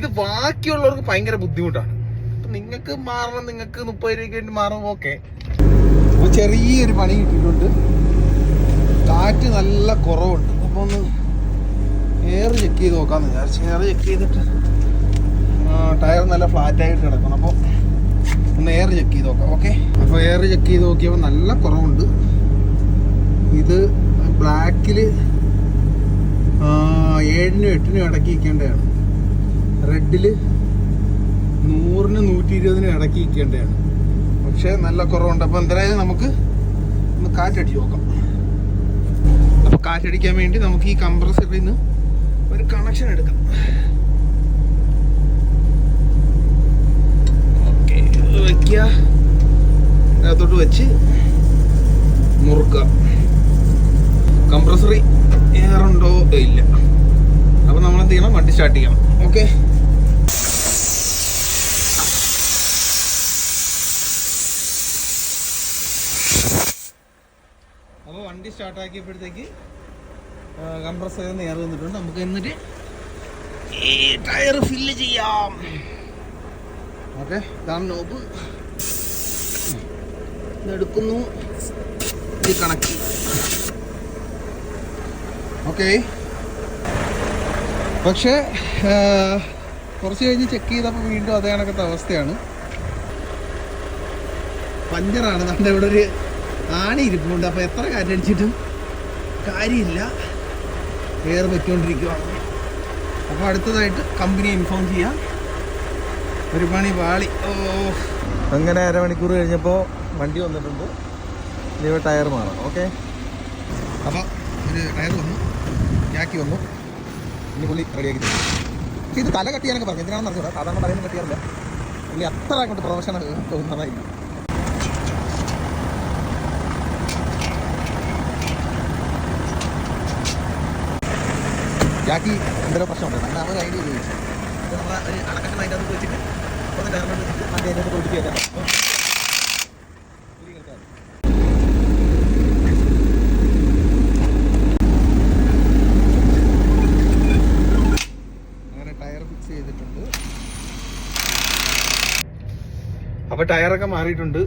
ഇത് ബാക്കിയുള്ളവർക്ക് ഭയങ്കര ബുദ്ധിമുട്ടാണ്. നിങ്ങൾക്ക് മാറണം നിങ്ങൾക്ക് മുപ്പത് രൂപയ്ക്ക് വേണ്ടി മാറണം ഓക്കെ. ചെറിയൊരു പണി കിട്ടിയിട്ടുണ്ട്. കാറ്റ് നല്ല കുറവുണ്ട്. അപ്പോൾ ഒന്ന് എയർ ചെക്ക് ചെയ്ത് നോക്കാമെന്ന് വിചാരിച്ചു. എയർ ചെക്ക് ചെയ്തിട്ട്? ടയർ നല്ല ഫ്ലാറ്റ് ആയിട്ട് കിടക്കണം. അപ്പോൾ ഒന്ന് എയർ ചെക്ക് ചെയ്ത് നോക്കാം ഓക്കെ. അപ്പോൾ എയർ ചെക്ക് ചെയ്ത് നോക്കിയപ്പോൾ നല്ല കുറവുണ്ട്. ഇത് ബ്ലാക്കിൽ ഏഴിനും എട്ടിനും ഇടയ്ക്ക് ഇരിക്കേണ്ടതാണ്. റെഡിൽ നൂറിന് നൂറ്റി ഇരുപതിന് ഇടയ്ക്ക് ഇരിക്കേണ്ടതാണ് പക്ഷേ നല്ല കുറവുണ്ട്. അപ്പോൾ എന്തായാലും നമുക്ക് ഒന്ന് കാറ്റടിച്ച് നോക്കാം. അപ്പോൾ കാറ്റടിക്കാൻ വേണ്ടി നമുക്ക് ഈ കംപ്രസറിൽ നിന്ന് ഒരു കണക്ഷൻ എടുക്കാം. ഓക്കെ വയ്ക്കുക അതിനകത്തോട്ട് വെച്ച് മുറുക്കുക. കംപ്രസറി ഉണ്ടോ ഇല്ല. അപ്പോൾ നമ്മൾ എന്ത് ചെയ്യണം? വണ്ടി സ്റ്റാർട്ട് ചെയ്യണം. ഓക്കെ? അപ്പോൾ വണ്ടി സ്റ്റാർട്ട് ആക്കിയപ്പോഴത്തേക്ക് കംപ്രസറിൽ നിന്ന് എയർ വന്നിട്ടുണ്ട്. നമുക്ക് എന്നിട്ട് ഈ ടയർ ഫില്ല് ചെയ്യാം. ഓക്കെ ഇതാണ് നോബ് എടുക്കുന്നു. ഇത് കണക്ക് ഓക്കെ. പക്ഷേ കുറച്ച് കഴിഞ്ഞ് ചെക്ക് ചെയ്തപ്പോൾ വീണ്ടും അതേ കണക്കത്തെ അവസ്ഥയാണ്. പഞ്ചറാണ്. നമ്മുടെ ഇവിടെ ഒരു ആണി ഇരിപ്പുണ്ട്. അപ്പോൾ എത്ര കാറ്റടിച്ചിട്ടും കാര്യമില്ല. എയർ പറ്റിക്കൊണ്ടിരിക്കുകയാണ് അപ്പോൾ അടുത്തതായിട്ട് കമ്പനിയെ ഇൻഫോം ചെയ്യാം. ഒരു പണി വാളി ഓ. അങ്ങനെ അരമണിക്കൂർ കഴിഞ്ഞപ്പോൾ വണ്ടി വന്നിട്ടുണ്ട്. ഇനി ടയർ മാറാം ഓക്കെ? അപ്പോൾ ഒരു ടയർ വന്നു. ക്യാക്കി വന്നു. ഇനി പുള്ളി റെഡിയാക്കി തരും. ഇത് തല കട്ട് ചെയ്യാനൊക്കെ പറഞ്ഞു. എന്തിനാണെന്ന് അറിഞ്ഞൂടാ. സാധാരണ തലയൊന്നും കട്ടിയാറില്ല. പുള്ളി അത്ര അങ്ങോട്ട് പ്രൊഫഷണൽ തോന്നുന്നതായില്ല ജാക്കി എന്തെങ്കിലും പ്രശ്നമുണ്ട്? അങ്ങനെ അവർ ഐഡിയ ഉപയോഗിച്ചു നമ്മൾ അടക്കത്തിന് അതിന്റെ അകത്ത് വെച്ചിട്ട് അപ്പോൾ ഡയറക്റ്റ് വെച്ചിട്ട് മറ്റേ അതിന്റെ വെക്കാം പുള്ളി കേൾക്കാം അങ്ങനെ ടയർ ഫിക്സ് ചെയ്തിട്ടുണ്ട് അപ്പൊ ടയറൊക്കെ മാറിയിട്ടുണ്ട്.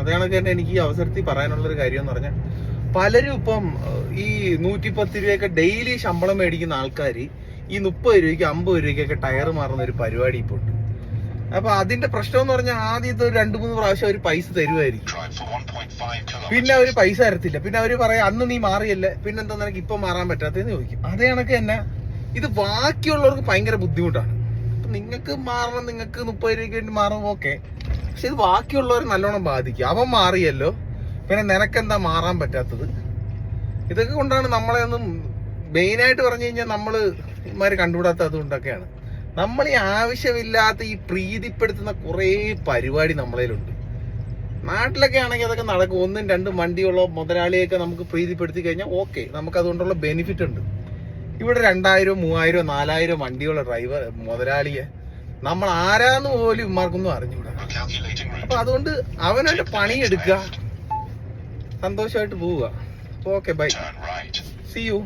അതാണ് തന്നെ എനിക്ക് ഈ അവസരത്തിൽ പറയാനുള്ളൊരു കാര്യം എന്ന് പറഞ്ഞാൽ പലരും ഇപ്പം ഈ നൂറ്റിപ്പത്ത് രൂപയൊക്കെ ഡെയിലി ശമ്പളം മേടിക്കുന്ന ആൾക്കാർ ഈ മുപ്പത് രൂപയ്ക്ക് അമ്പത് രൂപയ്ക്കൊക്കെ ടയർ മാറുന്ന ഒരു പരിപാടി ഇപ്പോൾ ഉണ്ട്. അപ്പൊ അതിന്റെ പ്രശ്നം എന്ന് പറഞ്ഞാൽ ആദ്യത്തെ ഒരു രണ്ടു മൂന്ന് പ്രാവശ്യം അവർ പൈസ തരുമായിരിക്കും Drive for 1.5 kilometers. പിന്നെ അവർ പൈസ തരത്തില്ല. പിന്നെ അവർ പറയാം അന്ന് നീ മാറിയല്ലേ പിന്നെ എന്താ നിനക്ക് ഇപ്പൊ മാറാൻ പറ്റാത്തതെന്ന് ചോദിക്കും. അതേ കണക്ക് തന്നെ ഇത് ബാക്കിയുള്ളവർക്ക് ഭയങ്കര ബുദ്ധിമുട്ടാണ്. നിങ്ങൾക്ക് മാറണം നിങ്ങൾക്ക് മുപ്പത് രൂപയ്ക്ക് വേണ്ടി മാറും ഓക്കെ. പക്ഷെ ഇത് ബാക്കിയുള്ളവരെ നല്ലോണം ബാധിക്കും. അവൻ മാറിയല്ലോ. പിന്നെ നിനക്കെന്താ മാറാൻ പറ്റാത്തത്? ഇതൊക്കെ കൊണ്ടാണ് നമ്മളെ ഒന്നും മെയിനായിട്ട് പറഞ്ഞു കഴിഞ്ഞാൽ നമ്മൾ ഇമാര് കണ്ടുകൂടാത്ത അതുകൊണ്ടൊക്കെയാണ് നമ്മൾ ഈ ആവശ്യമില്ലാത്ത ഈ പ്രീതിപ്പെടുത്തുന്ന കുറേ പരിപാടി നമ്മളതിലുണ്ട് നാട്ടിലൊക്കെ ആണെങ്കിൽ അതൊക്കെ നടക്കും. ഒന്നും രണ്ടും വണ്ടിയുള്ള മുതലാളിയൊക്കെ നമുക്ക് പ്രീതിപ്പെടുത്തി കഴിഞ്ഞാൽ ഓക്കെ നമുക്ക് അതുകൊണ്ടുള്ള ബെനിഫിറ്റ് ഉണ്ട്. ഇവിടെ രണ്ടായിരം മൂവായിരം നാലായിരം വണ്ടിയുള്ള ഡ്രൈവർ മുതലാളിയെ നമ്മൾ ആരാന്ന് പോലും ഇമാർക്കൊന്നും route. അപ്പൊ അതുകൊണ്ട് അവനവന്റെ പണിയെടുക്കുക സന്തോഷമായിട്ട് പോവുക. Okay bye C U